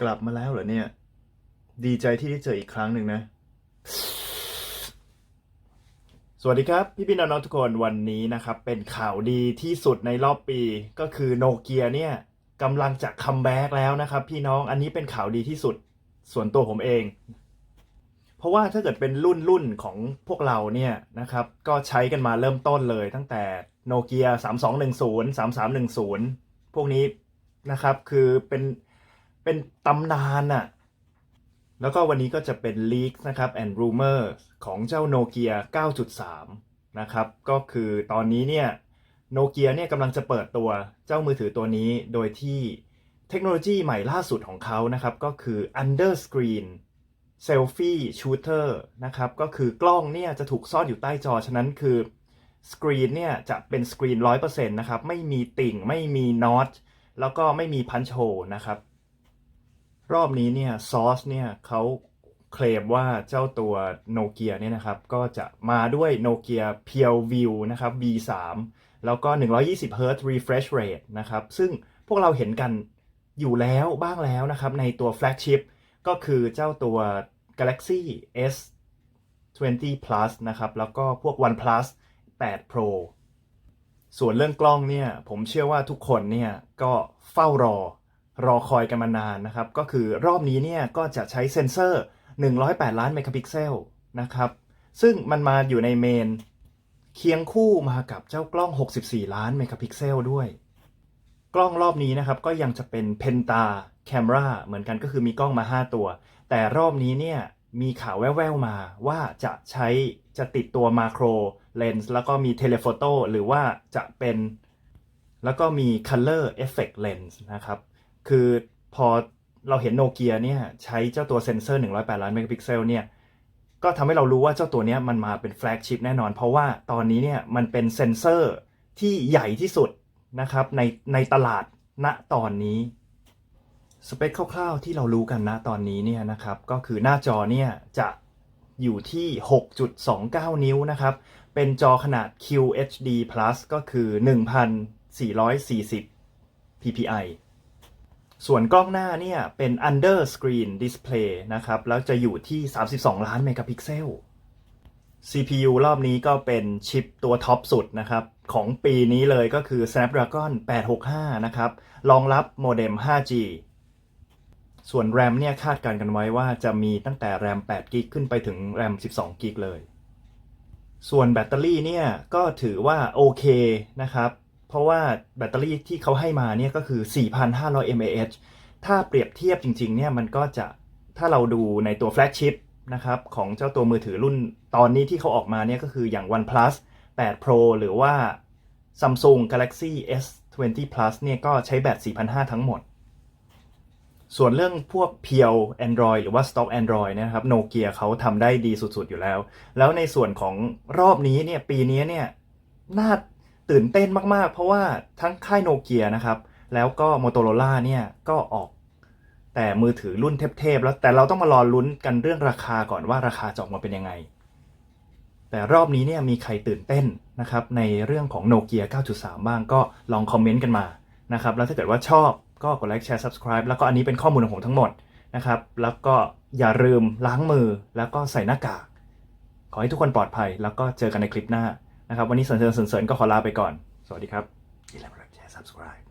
กลับมาแล้วเหรอเนี่ย ดีใจที่ได้เจออีกครั้งหนึ่งนะ สวัสดีครับ พี่พี่น้องๆทุกคนวันนี้นะครับ เป็นข่าวดีที่สุดในรอบปีก็คือโนเกียเนี่ยกำลังจะคัมแบ็กแล้วนะครับ พี่น้องอันนี้เป็นข่าวดีที่สุดส่วนตัวผมเอง เพราะว่าถ้าเกิดเป็นรุ่นรุ่นของพวกเราเนี่ยนะครับ ก็ใช้กันมาเริ่มต้นเลยตั้งแต่โนเกีย3210 3310 พวกนี้นะครับ คือเป็น เป็นตำนานอะแล้วก็วันนี้ก็จะเป็น leak นะครับ and rumor ของเจ้าโนเกีย9.3 นะครับ ก็คือตอนนี้เนี่ยโนเกียเนี่ยกำลังจะเปิดตัวเจ้ามือถือตัวนี้โดยที่เทคโนโลยีใหม่ล่าสุดของเขานะครับ ก็คือ under screen selfie shooter นะครับ ก็คือกล้องเนี่ยจะถูกซ่อนอยู่ใต้จอ ฉะนั้นคือสกรีนเนี่ยจะเป็นสกรีน100%นะครับ ไม่มีติ่ง ไม่มีน็อต แล้วก็ไม่มีพันโฮนะครับ รอบนี้เนี่ยซอสเนี่ยเขาเคลมว่าเจ้าตัวโนเกียเนี่ยนะครับก็จะมาด้วยโนเกีย p u r e View นะครับ B3 แล้วก็ 120 Hz refresh rate นะครับ ซึ่งพวกเราเห็นกันอยู่แล้วบ้างแล้วนะครับ ในตัวแฟลกชิพก็คือเจ้าตัว Galaxy S 20 Plus นะครับ แล้วก็พวก OnePlus 8 Pro ส่วนเรื่องกล้องเนี่ย ผมเชื่อว่าทุกคนเนี่ย ก็เฝ้ารอ รอคอยกันมานานนะครับ ก็คือรอบนี้เนี่ยก็จะใช้เซนเซอร์ 108 ล้านเมกะพิกเซลนะครับ ซึ่งมันมาอยู่ในเมนเคียงคู่มากับเจ้ากล้อง 64 ล้านเมกะพิกเซลด้วย กล้องรอบนี้นะครับก็ยังจะเป็นเพนตาแคมราเหมือนกันก็คือมีกล้องมา 5 ตัว แต่รอบนี้เนี่ยมีข่าวแว่วๆมาว่าจะใช้จะติดตัวมาโครเลนส์แล้วก็มีเทเลโฟโต้หรือว่าจะเป็น แล้วก็มี Color Effect Lens นะครับ คือพอเราเห็นโนเกียเนี่ยใช้เจ้าตัวเซนเซอร์ 108 ล้านเมกะพิกเซลเนี่ยก็ทำให้เรารู้ว่าเจ้าตัวนี้มันมาเป็นแฟลกชิพแน่นอน เพราะว่าตอนนี้เนี่ยมันเป็นเซนเซอร์ที่ใหญ่ที่สุดนะครับในในตลาดณตอนนี้สเปคคร่าวๆที่เรารู้กันณตอนนี้เนี่ยนะครับก็คือหน้าจอเนี่ยจะอยู่ที่ 6.29 นิ้วนะครับ เป็นจอขนาด QHD Plus ก็คือ 1440 ppi ส่วนกล้องหน้าเนี่ยเป็น under screen display นะครับ แล้วจะอยู่ที่ 32 ล้านเมกะพิกเซล CPU รอบนี้ก็เป็นชิปตัวท็อปสุดนะครับ ของปีนี้เลยก็คือ Snapdragon 865 นะครับ รองรับโมเด็ม 5G ส่วน RAM เนี่ยคาดการณ์กันไว้ว่าจะมีตั้งแต่ RAM 8 g b ขึ้นไปถึง RAM 12 g b เลย ส่วนแบตเตอรี่เนี่ยก็ถือว่าโอเคนะครับ เพราะว่าแบตเตอรี่ที่เขาให้มาเนี่ยก็คือ 4,500 mAh ถ้าเปรียบเทียบจริงๆเนี่ยมันก็จะถ้าเราดูในตัวแฟลกชิพนะครับของเจ้าตัวมือถือรุ่นตอนนี้ที่เขาออกมาเนี่ยก็คืออย่าง OnePlus 8 Pro หรือว่า Samsung Galaxy S20 Plus เนี่ยก็ใช้แบต 4,500 ทั้งหมด ส่วนเรื่องพวกเพียว Android หรือว่า Stock Android นะครับโนเกียเขาทำได้ดีสุดๆอยู่แล้ว แล้วในส่วนของรอบนี้เนี่ยปีนี้เนี่ยน่า ตื่นเต้นมากๆ เพราะว่าทั้งค่ายโนเกียนะครับ แล้วก็ Motorola เนี่ยก็ออกแต่มือถือรุ่นเทพๆแล้วแต่เราต้องมารอลุ้นกันเรื่องราคาก่อนว่าราคาจะออกมาเป็นยังไง แต่รอบนี้เนี่ยมีใครตื่นเต้นนะครับในเรื่องของโนเกีย9.3 บ้างก็ลองคอมเมนต์กันมานะครับแล้วถ้าเกิดว่าชอบก็กดไลค์แชร์ subscribe แล้วก็อันนี้เป็นข้อมูลของผมทั้งหมดนะครับแล้วก็อย่าลืมล้างมือแล้วก็ใส่หน้ากาก ขอให้ทุกคนปลอดภัยแล้วก็เจอกันในคลิปหน้า นะครับวันนี้เสริญเสริญเสริญก็ขอลาไปก่อน สวัสดีครับอย่าลืมกดไลค์แชร์ subscribe